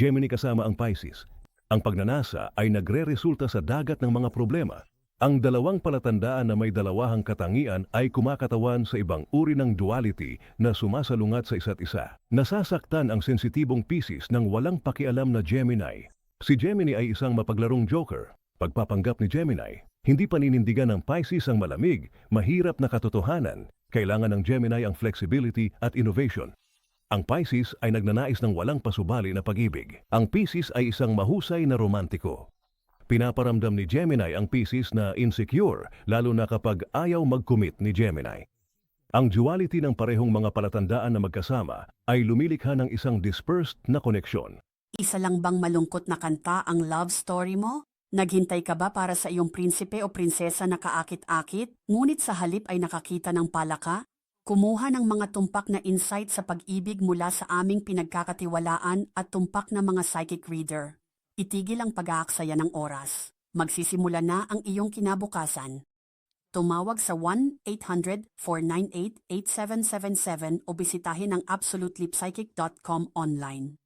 Gemini kasama ang Pisces. Ang pagnanasa ay nagre-resulta sa dagat ng mga problema. Ang dalawang palatandaan na may dalawahang katangian ay kumakatawan sa ibang uri ng duality na sumasalungat sa isa't isa. Nasasaktan ang sensitibong Pisces ng walang pakialam na Gemini. Si Gemini ay isang mapaglarong joker. Pagpapanggap ni Gemini, hindi paninindigan ng Pisces ang malamig, mahirap na katotohanan. Kailangan ng Gemini ang flexibility at innovation. Ang Pisces ay nagnanais ng walang pasubali na pag-ibig. Ang Pisces ay isang mahusay na romantiko. Pinaparamdam ni Gemini ang Pisces na insecure lalo na kapag ayaw mag-commit ni Gemini. Ang duality ng parehong mga palatandaan na magkasama ay lumilikha ng isang dispersed na koneksyon. Isa lang bang malungkot na kanta ang love story mo? Naghintay ka ba para sa iyong prinsipe o prinsesa na kaakit-akit, ngunit sa halip ay nakakita ng palaka? Kumuha ng mga tumpak na insight sa pag-ibig mula sa aming pinagkakatiwalaan at tumpak na mga psychic reader. Itigil ang pag-aaksaya ng oras. Magsisimula na ang iyong kinabukasan. Tumawag sa 1-800-498-8777 o bisitahin ang absolutelypsychic.com online.